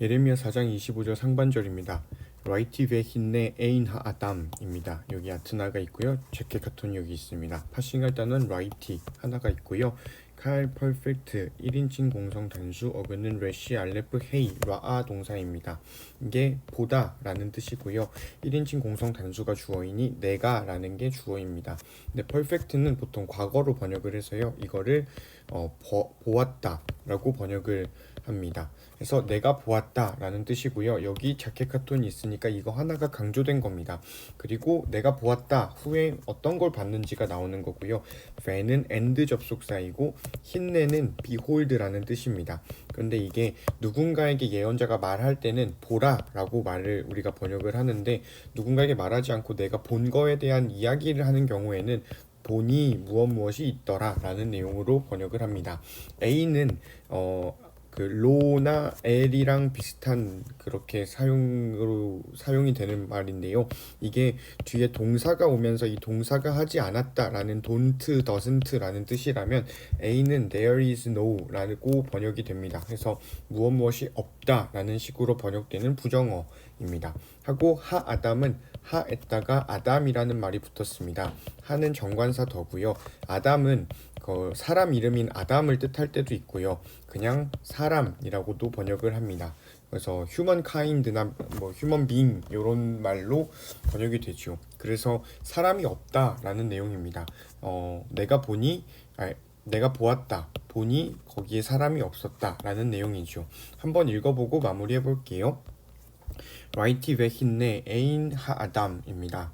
예레미야 4장 25절 상반절입니다. 라이티 베 힌네 에인 하 아담입니다. 여기 아트나가 있고요. 제케 카톤이 여기 있습니다. 파싱할 때는 라이티 하나가 있고요. 칼 퍼펙트 1인칭 공성 단수 어근은 레시 알레프 헤이 라아 동사입니다. 이게 보다라는 뜻이고요. 1인칭 공성 단수가 주어이니 내가라는 게 주어입니다. 근데 퍼펙트는 보통 과거로 번역을 해서요. 이거를 어, 보, 보았다라고 번역을 합니다. 그래서 내가 보았다라는 뜻이고요. 여기 자켓 카톤이 있으니까 이거 하나가 강조된 겁니다. 그리고 내가 보았다 후에 어떤 걸 봤는지가 나오는 거고요. ve는 and 접속사이고 힌내는 behold라는 뜻입니다. 그런데 이게 누군가에게 예언자가 말할 때는 보라라고 말을 우리가 번역을 하는데 누군가에게 말하지 않고 내가 본 거에 대한 이야기를 하는 경우에는 보니 무엇 무엇이 있더라라는 내용으로 번역을 합니다. A는 어, 그 로나 L이랑 비슷한 그렇게 사용으로 사용이 되는 말인데요. 이게 뒤에 동사가 오면서 이 동사가 하지 않았다라는 don't, doesn't라는 뜻이라면 A는 there is no라고 번역이 됩니다. 그래서 무엇 무엇이 없다라는 식으로 번역되는 부정어입니다. 하고 하 아담은 하에다가 아담이라는 말이 붙었습니다. 하는 정관사 더고요. 아담은 그 사람 이름인 아담을 뜻할 때도 있고요. 그냥 사람이라고도 번역을 합니다. 그래서 human kind나 뭐 human being 이런 말로 번역이 되죠. 그래서 사람이 없다라는 내용입니다. 어, 내가 보니 아, 내가 보았다. 보니 거기에 사람이 없었다라는 내용이죠. 한번 읽어보고 마무리해 볼게요. 라이티 베힌네 에인 하 아담입니다.